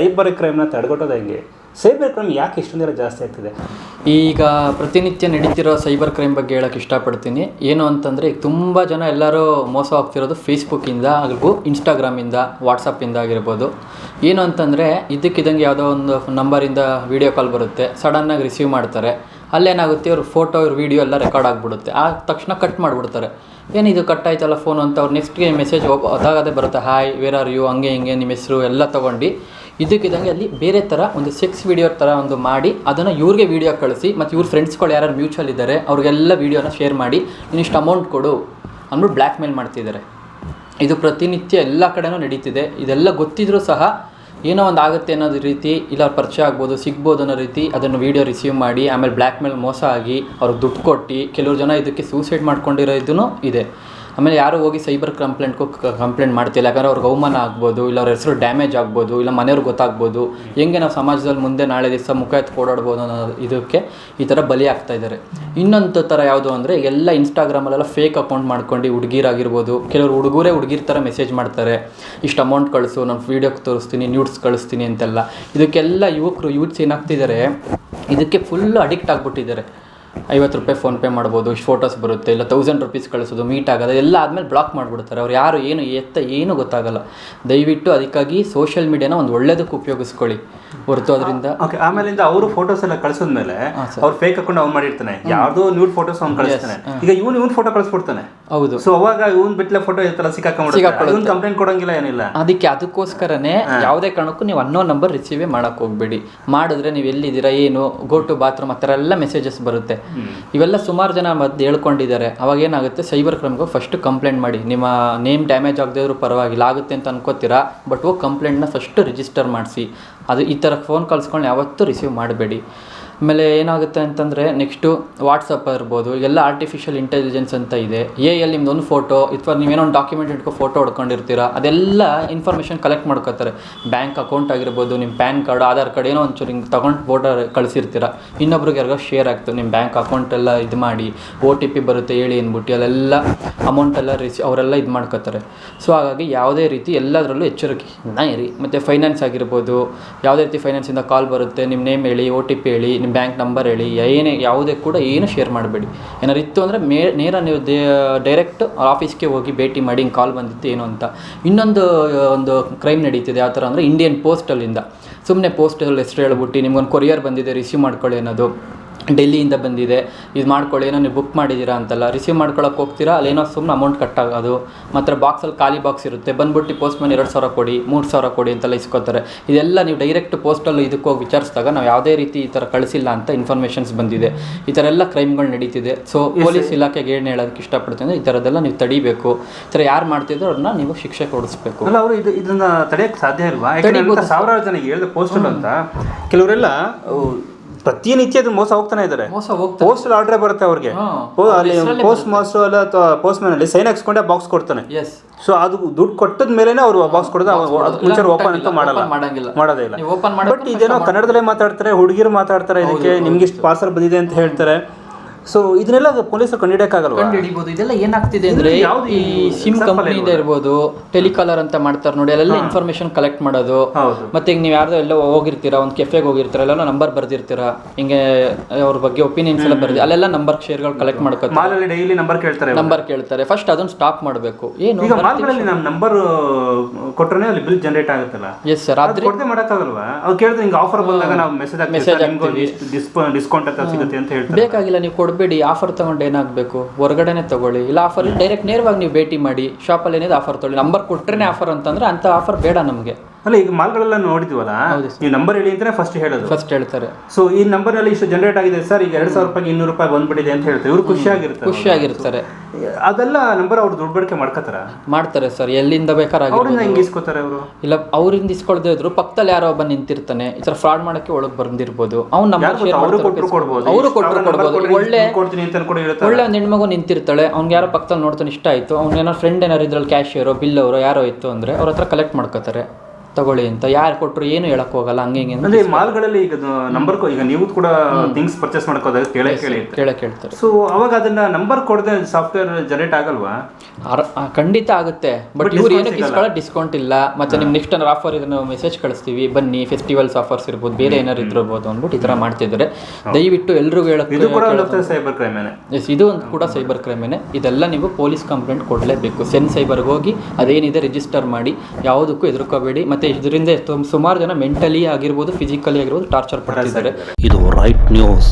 Cyber ಕ್ರೈಮ್ನ ತಡೆಗಟ್ಟೋದು ಹೆಂಗೆ? Cyber crime ಯಾಕೆ ಇಷ್ಟೊಂದೆಲ್ಲ ಜಾಸ್ತಿ ಆಗ್ತಿದೆ? ಈಗ ಪ್ರತಿನಿತ್ಯ ನಡೀತಿರೋ ಸೈಬರ್ ಕ್ರೈಮ್ ಬಗ್ಗೆ ಹೇಳೋಕ್ಕೆ ಇಷ್ಟಪಡ್ತೀನಿ. ಏನು ಅಂತಂದರೆ ಈಗ ತುಂಬ ಜನ ಎಲ್ಲರೂ ಮೋಸ ಹೋಗ್ತಿರೋದು ಫೇಸ್ಬುಕ್ಕಿಂದ ಹಾಗೂ ಇನ್ಸ್ಟಾಗ್ರಾಮಿಂದ ವಾಟ್ಸಪ್ಪಿಂದ ಆಗಿರ್ಬೋದು. ಏನು ಅಂತಂದರೆ, ಇದಕ್ಕಿದ್ದಂಗೆ ಯಾವುದೋ ಒಂದು ನಂಬರಿಂದ ವೀಡಿಯೋ ಕಾಲ್ ಬರುತ್ತೆ. ಸಡನ್ನಾಗಿ ರಿಸೀವ್ ಮಾಡ್ತಾರೆ. ಅಲ್ಲೇನಾಗುತ್ತೆ, ಇವ್ರ ಫೋಟೋ ಇವ್ರ ವೀಡಿಯೋ ಎಲ್ಲ ರೆಕಾರ್ಡ್ ಆಗಿಬಿಡುತ್ತೆ. ಆ ತಕ್ಷಣ ಕಟ್ ಮಾಡಿಬಿಡ್ತಾರೆ. ಏನಿದು ಕಟ್ ಆಯ್ತಲ್ಲ ಫೋನ್ ಅಂತ ಅವ್ರು ನೆಕ್ಸ್ಟ್ಗೆ ಮೆಸೇಜ್ ಅದಾಗದೇ ಬರುತ್ತೆ. ಹಾಯ್ ವೇರ್ ಆರ್ ಯು ಹಂಗೆ, ಹಿಂಗೆ, ನಿಮ್ಮ ಹೆಸರು ಎಲ್ಲ ತೊಗೊಂಡು ಇದಕ್ಕಿದ್ದಂಗೆ ಅಲ್ಲಿ ಬೇರೆ ಥರ ಒಂದು ಸೆಕ್ಸ್ ವೀಡಿಯೋ ಥರ ಒಂದು ಮಾಡಿ, ಅದನ್ನು ಇವ್ರಿಗೆ ವೀಡಿಯೋ ಕಳಿಸಿ, ಮತ್ತು ಇವ್ರ ಫ್ರೆಂಡ್ಸ್ಗಳು ಯಾರು ಮ್ಯೂಚುವಲ್ ಇದ್ದಾರೆ ಅವ್ರಿಗೆಲ್ಲ ವೀಡಿಯೋನ ಶೇರ್ ಮಾಡಿ ನೀನಿಷ್ಟು ಅಮೌಂಟ್ ಕೊಡು ಅಂದ್ಬಿಟ್ಟು ಬ್ಲ್ಯಾಕ್ ಮೇಲ್ ಮಾಡ್ತಿದ್ದಾರೆ ಇದು ಪ್ರತಿನಿತ್ಯ ಎಲ್ಲ ಕಡೆನೂ ನಡೀತಿದೆ. ಇದೆಲ್ಲ ಗೊತ್ತಿದ್ರೂ ಸಹ ಏನೋ ಒಂದು ಆಗುತ್ತೆ ಅನ್ನೋದು ರೀತಿ, ಇಲ್ಲ ಅವ್ರು ಪರಿಚಯ ಆಗ್ಬೋದು, ಸಿಗ್ಬೋದು ಅನ್ನೋ ರೀತಿ ಅದನ್ನು ವೀಡಿಯೋ ರಿಸೀವ್ ಮಾಡಿ, ಆಮೇಲೆ ಬ್ಲ್ಯಾಕ್ ಮೇಲ್ ಮೋಸ ಆಗಿ, ಅವ್ರಿಗೆ ದುಡ್ಡು ಕೊಟ್ಟು, ಕೆಲವ್ರು ಜನ ಇದಕ್ಕೆ ಸೂಸೈಡ್ ಮಾಡ್ಕೊಂಡಿರೋ ಇದೂ ಇದೆ. ಆಮೇಲೆ ಯಾರು ಹೋಗಿ ಸೈಬರ್ ಕಂಪ್ಲೇಂಟ್ಗೂ ಕಂಪ್ಲೇಂಟ್ ಮಾಡ್ತಿಲ್ಲ. ಯಾಕಂದ್ರೆ ಅವ್ರಿಗೆ ಅವಮಾನ ಆಗ್ಬೋದು, ಇಲ್ಲ ಅವ್ರ ಹೆಸರು ಡ್ಯಾಮೇಜ್ ಆಗ್ಬೋದು, ಇಲ್ಲ ಮನೆಯವ್ರಿಗೆ ಗೊತ್ತಾಗ್ಬೋದು. ಹೆಂಗೆ ನಾವು ಸಮಾಜದಲ್ಲಿ ಮುಂದೆ ನಾಳೆ ದಿವಸ ಮುಖ ಎತ್ತು ಓಡಾಡ್ಬೋದು ಅನ್ನೋ ಇದಕ್ಕೆ ಈ ಥರ ಬಲಿ ಆಗ್ತಾ ಇದ್ದಾರೆ. ಇನ್ನೊಂದು ಥರ ಯಾವುದು ಅಂದರೆ, ಎಲ್ಲ ಇನ್ಸ್ಟಾಗ್ರಾಮಲ್ಲೆಲ್ಲ ಫೇಕ್ ಅಕೌಂಟ್ ಮಾಡ್ಕೊಂಡು ಹುಡುಗಿರಾಗಿರ್ಬೋದು. ಕೆಲವರು ಹುಡುಗರೇ ಹುಡುಗಿರ ಥರ ಮೆಸೇಜ್ ಮಾಡ್ತಾರೆ. ಇಷ್ಟು ಅಮೌಂಟ್ ಕಳಿಸು, ನಾನು ವೀಡಿಯೋಗೆ ತೋರಿಸ್ತೀನಿ ನ್ಯೂಡ್ಸ್ ಕಳಿಸ್ತೀನಿ ಅಂತೆಲ್ಲ. ಇದಕ್ಕೆಲ್ಲ ಯುವಕರು, ಯೂತ್ಸ್ ಏನಾಗ್ತಿದ್ದಾರೆ ಇದಕ್ಕೆ ಫುಲ್ ಅಡಿಕ್ಟ್ ಆಗಿಬಿಟ್ಟಿದ್ದಾರೆ. ಐವತ್ತು ರೂಪಾಯಿ ಫೋನ್ಪೇ ಮಾಡ್ಬೋದು ಇಷ್ಟು ಫೋಟೋಸ್ ಬರುತ್ತೆ ಇಲ್ಲ ತೌಸಂಡ್ ರುಪೀಸ್ ಕಳಿಸೋದು ಮೀಟ್ ಆಗೋದು ಎಲ್ಲ ಆದಮೇಲೆ ಬ್ಲಾಕ್ ಮಾಡಿಬಿಡ್ತಾರೆ. ಅವ್ರು ಯಾರು ಏನು ಎತ್ತ ಏನು ಗೊತ್ತಾಗಲ್ಲ. ದಯವಿಟ್ಟು ಅದಕ್ಕಾಗಿ ಸೋಷಿಯಲ್ ಮೀಡಿಯಾನ ಒಂದು ಒಳ್ಳೇದಕ್ಕೆ ಉಪಯೋಗಿಸ್ಕೊಳ್ಳಿ. ಹೊರತು ಅದರಿಂದ ಓಕೆ ಆಮೇಲಿಂದ ಅವರು ಫೋಟೋಸ್ ಎಲ್ಲ ಕಳಿಸಿದ್ಮೇಲೆ ಅವ್ರು ಫೇಕ್ ಅಕೌಂಟ್ ಅವ್ನು ಮಾಡಿರ್ತಾನೆ. ಯಾವುದೋ ನ್ಯೂಡ್ ಫೋಟೋಸ್ ಅವ್ನು ಕಳಿಸ್ತಾನೆ. ಈಗ ಇವನು ಇವನ್ ಫೋಟೋ ಕಳಿಸ್ಬಿಡ್ತಾನೆ. ಹೌದು. ಸೊ ಅವಾಗ ಇವನ್ ಬಿಟ್ಲೆ ಫೋಟೋ ಇರ್ತಲ್ಲ ಸಿಕ್ಕಾಕೊಂಡು ಕಂಪ್ಲೇಂಟ್ ಕೊಡಂಗಿಲ್ಲ ಏನಿಲ್ಲ. ಅದಕ್ಕೆ ಅದಕ್ಕೋಸ್ಕರನೇ ಯಾವುದೇ ಕಾರಣಕ್ಕೂ ನೀವು ಅನ್ನೋ ನಂಬರ್ ರಿಸೀವೇ ಮಾಡಕ್ಕೆ ಹೋಗ್ಬೇಡಿ. ಮಾಡಿದ್ರೆ ನೀವು ಎಲ್ಲಿದ್ದೀರಾ ಏನು ಗೋ ಟು ಬಾತ್ರೂಮ್ ಆ ಥರ ಎಲ್ಲ ಮೆಸೇಜಸ್ ಬರುತ್ತೆ. ಇವೆಲ್ಲ ಸುಮಾರು ಜನ ಮದ್ದು ಹೇಳ್ಕೊಂಡಿದ್ದಾರೆ. ಅವಾಗ ಏನಾಗುತ್ತೆ? ಸೈಬರ್ ಕ್ರೈಮ್ಗೆ ಫಸ್ಟ್ ಕಂಪ್ಲೇಂಟ್ ಮಾಡಿ. ನಿಮ್ಮ ನೇಮ್ ಡ್ಯಾಮೇಜ್ ಆಗದೇ ಪರವಾಗಿಲ್ಲ. ಆಗುತ್ತೆ ಅಂತ ಅನ್ಕೋತೀರಾ? ಬಟ್ ಹೋಗಿ ಕಂಪ್ಲೇಂಟ್ನ ಫಸ್ಟ್ ರಿಜಿಸ್ಟರ್ ಮಾಡಿಸಿ. ಅದು ಈ ಥರ ಫೋನ್ ಕಾಲ್ಸ್ಕೊಂಡು ಯಾವತ್ತೂ ರಿಸೀವ್ ಮಾಡಬೇಡಿ. ಆಮೇಲೆ ಏನಾಗುತ್ತೆ ಅಂತಂದರೆ ನೆಕ್ಸ್ಟು ವಾಟ್ಸಪ್ ಇರ್ಬೋದು ಎಲ್ಲ ಆರ್ಟಿಫಿಷಿಯಲ್ ಇಂಟೆಲಿಜೆನ್ಸ್ ಅಂತ ಇದೆ. ಎ ಎಲ್ ನಿಮ್ದು ಒಂದು ಫೋಟೋ ಅಥವಾ ನೀವೇನೋ ಒಂದು ಡಾಕ್ಯುಮೆಂಟ್ ಇಟ್ಕೊ ಫೋಟೋ ಹೊಡ್ಕೊಂಡಿರ್ತೀರಾ, ಅದೆಲ್ಲ ಇನ್ಫಾರ್ಮೇಷನ್ ಕಲೆಕ್ಟ್ ಮಾಡ್ಕೋತಾರೆ. ಬ್ಯಾಂಕ್ ಅಕೌಂಟ್ ಆಗಿರ್ಬೋದು ನಿಮ್ಮ ಪ್ಯಾನ್ ಕಾರ್ಡ್ ಆಧಾರ್ ಕಾರ್ಡ್ ಏನೋ ಒಂಚೂರು ಹಿಂಗೆ ತೊಗೊಂಡು ಫೋಟೋ ಕಳಿಸಿರ್ತೀರ. ಇನ್ನೊಬ್ರಿಗೆ ಯಾರಿಗೋ ಶೇರ್ ಆಗ್ತದೆ ನಿಮ್ಮ ಬ್ಯಾಂಕ್ ಅಕೌಂಟ್ ಎಲ್ಲ ಇದು ಮಾಡಿ ಓ ಟಿ ಪಿ ಬರುತ್ತೆ ಹೇಳಿ ಅಂದ್ಬಿಟ್ಟು ಅಲ್ಲೆಲ್ಲ ಅಮೌಂಟ್ ಎಲ್ಲ ರಿಸಿ ಅವರೆಲ್ಲ ಇದು ಮಾಡ್ಕೋತಾರೆ. ಸೊ ಹಾಗಾಗಿ ಯಾವುದೇ ರೀತಿ ಎಲ್ಲದರಲ್ಲೂ ಎಚ್ಚರಿಕೆ. ಇರಿ. ಮತ್ತು ಫೈನಾನ್ಸ್ ಆಗಿರ್ಬೋದು, ಯಾವುದೇ ರೀತಿ ಫೈನಾನ್ಸಿಂದ ಕಾಲ್ ಬರುತ್ತೆ ನಿಮ್ಮ ನೇಮ್ ಹೇಳಿ ಓ ಟಿ ಪಿ ಹೇಳಿ ನಿಮ್ಮ ಬ್ಯಾಂಕ್ ನಂಬರ್ ಹೇಳಿ, ಏನೇ ಯಾವುದೇ ಕೂಡ ಏನು ಶೇರ್ ಮಾಡಬೇಡಿ. ಏನಾದ್ರು ಇತ್ತು ಅಂದರೆ ಮೇ, ನೇರ ನೀವು ದೇ ಡೈರೆಕ್ಟ್ ಆಫೀಸ್ಗೆ ಹೋಗಿ ಭೇಟಿ ಮಾಡಿ, ಹಿಂಗೆ ಕಾಲ್ ಬಂದಿತ್ತು ಏನು ಅಂತ. ಇನ್ನೊಂದು ಒಂದು ಕ್ರೈಮ್ ನಡೀತಿದೆ ಯಾವ ಥರ ಅಂದರೆ ಇಂಡಿಯನ್ ಪೋಸ್ಟಲ್ಲಿಂದ ಸುಮ್ಮನೆ ಪೋಸ್ಟಲ್ಲಿ ಹೆಸರು ಹೇಳ್ಬಿಟ್ಟು ನಿಮ್ಗೊಂದು ಕೊರಿಯರ್ ಬಂದಿದೆ ರಿಸೀವ್ ಮಾಡ್ಕೊಳ್ಳಿ ಅನ್ನೋದು. ಡೆಲ್ಲಿಯಿಂದ ಬಂದಿದೆ. ಇದು ಮಾಡ್ಕೊಳ್ಳಿ ಏನೋ ನೀವು ಬುಕ್ ಮಾಡಿದ್ದೀರಾ ಅಂತಲ್ಲ. ರಿಸೀವ್ ಮಾಡ್ಕೊಳಕ್ಕೆ ಹೋಗ್ತೀರಾ? ಅಲ್ಲೇನೋ ಸುಮ್ಮನೆ ಅಮೌಂಟ್ ಕಟ್ ಆಗೋದು. ಮತ್ತು ಬಾಕ್ಸಲ್ಲಿ ಖಾಲಿ ಬಾಕ್ಸ್ ಇರುತ್ತೆ. ಬಂದ್ಬಿಟ್ಟು ಪೋಸ್ಟ್ ಮ್ಯಾನ್ ಎರಡು ಸಾವಿರ ಕೊಡಿ ಮೂರು ಸಾವಿರ ಕೊಡಿ ಅಂತೆಲ್ಲ ಇಸ್ಕೋತಾರೆ. ಇದೆಲ್ಲ ನೀವು ಡೈರೆಕ್ಟ್ ಪೋಸ್ಟಲ್ಲಿ ಇದಕ್ಕೆ ಹೋಗಿ ವಿಚಾರಿಸಿದಾಗ ನಾವು ಯಾವುದೇ ರೀತಿ ಈ ಥರ ಕಳಿಸಿಲ್ಲ ಅಂತ ಇನ್ಫಾರ್ಮೇಷನ್ಸ್ ಬಂದಿದೆ. ಈ ಥರ ಎಲ್ಲ ಕ್ರೈಮ್ಗಳು ನಡೀತಿದೆ. ಸೊ ಪೊಲೀಸ್ ಇಲಾಖೆಗೆ ಏನು ಹೇಳೋದಕ್ಕೆ ಇಷ್ಟಪಡ್ತೀನಿ ಅಂದರೆ ಈ ಥರದ್ದೆಲ್ಲ ನೀವು ತಡಿಬೇಕು. ಈ ಥರ ಯಾರು ಮಾಡ್ತಿದ್ರು ಅವ್ರನ್ನ ನೀವು ಶಿಕ್ಷೆ ಕೊಡಿಸ್ಬೇಕು. ಅಲ್ಲ ಅವರು ಇದು ಇದನ್ನ ತಡೆಯೋಕ್ಕೆ ಸಾಧ್ಯ ಇಲ್ವಾ? ಸಾವಿರಾರು ಜನ ಹೇಳಿದೆ ಪೋಸ್ಟಲ್ ಅಂತ ಕೆಲವರೆಲ್ಲ ಪ್ರತಿನಿತ್ಯ ಅದನ್ನ ಮೋಸ ಹೋಗ್ತಾನೆ ಇದ್ದಾರೆ ಮೋಸ ಹೋಗ್ತಾರೆ ಪೋಸ್ಟಲ್ ಆರ್ಡರ್ ಬರುತ್ತೆ ಅವ್ರಿಗೆ. ಅಲ್ಲಿ ಪೋಸ್ಟ್ ಮಾಸ್ಟರ್ ಅಲ್ಲ ಅಥವಾ ಪೋಸ್ಟ್ ಮ್ಯಾನ್ ಅಲ್ಲಿ ಸೈನ್ ಹಾಕ್ಸ್ಕೊಂಡೆ ಬಾಕ್ಸ್ ಕೊಡ್ತಾನೆ. ಸೊ ಅದು ದುಡ್ಡು ಕೊಟ್ಟದ ಮೇಲೆನೆ ಅವರು ಬಾಕ್ಸ್ ಕೊಡೋದು ಅದಕ್ಕೆ ಮುಂಚೆ ಓಪನ್ ಅಂತ ಮಾಡಲ್ಲ. ಮಾಡೋದೇ ಇಲ್ಲ. ಬಟ್ ಇದೇನೋ ಕನ್ನಡದಲ್ಲೇ ಮಾತಾಡ್ತಾರೆ ಹುಡುಗಿರು ಮಾತಾಡ್ತಾರೆ ಇದಕ್ಕೆ ನಿಮ್ಗೆ ಇಷ್ಟು ಪಾರ್ಸಲ್ ಬಂದಿದೆ ಅಂತ ಹೇಳ್ತಾರೆ. ಸೊ ಇದನ್ನೆಲ್ಲ ಪೊಲೀಸರು ಕಂಡುಹಿಡಿಯಕ್ಕಾಗಲ್ಲ ಕಂಡು ಹಿಡಿಬೋದು ಇದೆಲ್ಲ ಏನಾಗ್ತಿದೆ ಅಂದ್ರೆ ಯಾವ್ದು ಈ ಸಿಮ್ ಕಂಪನಿ ಕಂಪ್ನಿಯಿಂದ ಇರ್ಬೋದು? ಟೆಲಿಕಾಲರ್ ಅಂತ ಮಾಡ್ತಾರೆ ನೋಡಿ ಅಲ್ಲೆಲ್ಲ ಇನ್ಫಾರ್ಮೇಶನ್ ಕಲೆಕ್ಟ್ ಮಾಡೋದು. ಮತ್ತೆ ಈಗ ನೀವು ಯಾರ್ದೋ ಎಲ್ಲ ಹೋಗಿರ್ತೀರಾ ಒಂದು ಕೆಫೆಗೆ ಹೋಗಿರ್ತೀರಾ ಎಲ್ಲ ನಂಬರ್ ಬರ್ದಿರ್ತೀರಾ ಹಿಂಗೆ ಅವ್ರ ಬಗ್ಗೆ ಒಪಿನಿಯನ್ಸ್ ಎಲ್ಲ ಬರ್ದಿ ಅಲ್ಲೆಲ್ಲ ನಂಬರ್ ಶೇರ್ಗಳು ಕಲೆಕ್ಟ್ ಮಾಡ್ಕೋತಾರೆ. ಡೈಲಿ ನಂಬರ್ ಕೇಳ್ತಾರೆ ನಂಬರ್ ಕೇಳ್ತಾರೆ. ಫಸ್ಟ್ ಅದನ್ನ ಸ್ಟಾಪ್ ಮಾಡಬೇಕು. ಏನು ಈಗ ಮಾಲ್ಗಳಲ್ಲಿ ನಮ್ಮ ನಂಬರ್ ಕೊಟ್ರೆ ಅಲ್ಲಿ ಬಿಲ್ ಜನರೇಟ್ ಆಗುತ್ತಲ್ಲ? ಎಸ್ ಸರ್ ಆದ್ರೆ ಕೊಡದೆ ಮಾಡಕ್ಕಾಗಲ್ವಾ? ಅವ್ರು ಕೇಳಿದ್ರೆ ಹಿಂಗೆ ಆಫರ್ ಬಂದಾಗ ನಾವು ಮೆಸೇಜ್ ಮೆಸೇಜ್ ಡಿಸ್ಕೌಂಟ್ ಅಂತ ಸಿಗುತ್ತೆ ಅಂತ ಹೇಳ್ತಾರೆ. ಬೇಕಾಗಿಲ್ಲ ನೀವು ಕೊಡಬೇಡಿ ಆಫರ್ ತಗೊಂಡು ಏನಾಗಬೇಕು? ಹೊರಗಡೆನೆ ತಗೊಳ್ಳಿ. ಇಲ್ಲ ಆಫರ್ ಡೈರೆಕ್ಟ್ ನೇರವಾಗಿ ನೀವು ಭೇಟಿ ಮಾಡಿ ಶಾಪಲ್ಲಿ ಏನಿದೆ ಆಫರ್ ತಗೊಳ್ಳಿ. ನಂಬರ್ ಕೊಟ್ರೇ ಆಫರ್ ಅಂತಂದ್ರೆ ಅಂಥ ಆಫರ್ ಬೇಡ ನಮಗೆ. ಅಲ್ಲ ಈಗ ಮಾಲ್ಗಳೆಲ್ಲ ನೋಡಿದ್ವಲ್ಲ? ನೀವು ನಂಬರ್ ಹೇಳಿ ಅಂತಾನೆ ಫಸ್ಟ್ ಹೇಳೋದು. ಫಸ್ಟ್ ಹೇಳ್ತಾರೆ. ಸೊ ಈ ನಂಬರ್ ಅಲ್ಲಿ ಇಷ್ಟು ಜನರೇಟ್ ಆಗಿದೆ ಸರ್ ಈಗ ಎರಡ್ ಸಾವಿರ ರೂಪಾಯಿ ಇನ್ನೂರು ರೂಪಾಯಿ ಬಂದ್ಬಿಟ್ಟಿದೆ ಅಂತ ಹೇಳ್ತಾರೆ. ಇವ್ರು ಖುಷಿಯಾಗಿರ್ತಾರೆ ಖುಷಿಯಾಗಿರ್ತಾರೆ. ಅದೆಲ್ಲ ನಂಬರ್ ಅವ್ರು ದುಡ್ಡು ಬಳಕೆ ಮಾಡ್ಕೋತಾರ ಮಾಡ್ತಾರೆ ಸರ್. ಎಲ್ಲಿಂದ ಬೇಕಾದ್ರೆ ಅವ್ರಿಂದ ಹೆಂಗ್ ಇಸ್ಕೋತಾರೆ ಅವರು? ಇಲ್ಲ ಅವ್ರಿಂದ ಇಸ್ಕೊಳ್ದೇ ಇದ್ರು. ಪಕ್ಕದಲ್ಲಿ ಯಾರೋ ಒಬ್ಬ ನಿಂತಿರ್ತಾನೆ. ಈ ತರ ಫ್ರಾಡ್ ಮಾಡಕ್ಕೆ ಒಳಗೆ ಬಂದಿರ್ಬೋದು. ಅವ್ನು ನಮ್ಮ ಕೊಟ್ಟರು ಕೊಡ್ಬೋದು. ಅವರು ಕೊಟ್ಟರು ಕೊಡ್ಬೋದು. ಒಳ್ಳೆ ಕೊಡ್ತೀನಿ ಅಂತ ಕೂಡ ಹೇಳ್ತಾರೆ ಒಳ್ಳೆ ಒಂದು ಹೆಣ್ಮಗು ನಿಂತಿರ್ತಾಳೆ. ಅವ್ನಿಗೆ ಯಾರೋ ಪಕ್ಕದಲ್ಲಿ ನೋಡ್ತಾನೆ ಇಷ್ಟ ಆಯ್ತು. ಅವ್ನ ಏನೋ ಫ್ರೆಂಡ್ ಏನಾರು ಇದ್ರಲ್ಲಿ ಕ್ಯಾಶಿಯರೋ ಬಿಲ್ ಅವರೋ ಯಾರೋ ಇತ್ತು ಅಂದ್ರೆ ಅವ್ರ ಹತ್ರ ಕಲೆಕ್ಟ್ ಮಾಡ್ಕೋತಾರೆ ತಗೊಳ್ಳಿ ಅಂತ. ಯಾರು ಕೊಟ್ಟರು ಏನು ಹೇಳಕ್ ಹೋಗಲ್ಲ ಹಂಗೆ ಹಿಂಗೆ ಅಂತ ಅಂದ್ರೆ ಮಾಲ್ಗಳಲ್ಲಿ ಈಗ ನಂಬರ್ ಈಗ ನೀವು ಕೂಡ ಥಿಂಗ್ಸ್ ಪರ್ಚೇಸ್ ಮಾಡ್ಕೋದಾಗ ಕೇಳೇ ಕೇಳಿ ಕೇಳೇ ಕೇಳ್ತಾರೆ. ಸೊ ಅವಾಗ ಅದನ್ನ ನಂಬರ್ ಕೊಡದೆ ಸಾಫ್ಟ್ವೇರ್ ಜನರೇಟ್ ಆಗಲ್ವಾ? ಅರ- ಆ, ಖಂಡಿತ ಆಗುತ್ತೆ. ಬಟ್ ಇವ್ರು ಏನಕ್ಕೆ ಇಸ್ಕೊಳ್ಳೋ ಡಿಸ್ಕೌಂಟ್ ಇಲ್ಲ. ಮತ್ತೆ ನಿಮ್ ನೆಕ್ಸ್ಟ್ ಏನಾರು ಆಫರ್ ಇದ್ರೆ ನಾವು ಮೆಸೇಜ್ ಕಳಿಸ್ತೀವಿ. ಬನ್ನಿ ಫೆಸ್ಟಿವಲ್ಸ್ ಆಫರ್ಸ್ ಇರ್ಬೋದು ಬೇರೆ ಏನಾರು ಇದ್ರಬಹುದು ಅಂದ್ಬಿಟ್ಟು ಈ ತರ ಮಾಡ್ತಿದ್ದಾರೆ. ದಯವಿಟ್ಟು ಎಲ್ರಿಗೂ ಹೇಳಕ್ಕೆ ಇದು ಕೂಡ ಒಂದು ಸೈಬರ್ ಕ್ರೈಮ್ ಎಸ್ ಇದು ಒಂದು ಕೂಡ ಸೈಬರ್ ಕ್ರೈಮೇನೆ ಇದೆಲ್ಲ ನೀವು ಪೊಲೀಸ್ ಕಂಪ್ಲೇಂಟ್ ಕೊಡಲೇಬೇಕು. ಸೆನ್ ಸೈಬರ್ಗೆ ಹೋಗಿ ಅದೇನಿದೆ ರಿಜಿಸ್ಟರ್ ಮಾಡಿ ಯಾವುದಕ್ಕೂ ಹೆದರ್ಕೋಬೇಡಿ. ಮತ್ತೆ ಇದರಿಂದ ಸುಮಾರು ಜನ ಮೆಂಟಲಿ ಆಗಿರ್ಬೋದು ಫಿಸಿಕಲಿ ಆಗಿರ್ಬೋದು ಟಾರ್ಚರ್ ಪಡ್ತಿದ್ದಾರೆ. ಇದು ರೈಟ್ ನ್ಯೂಸ್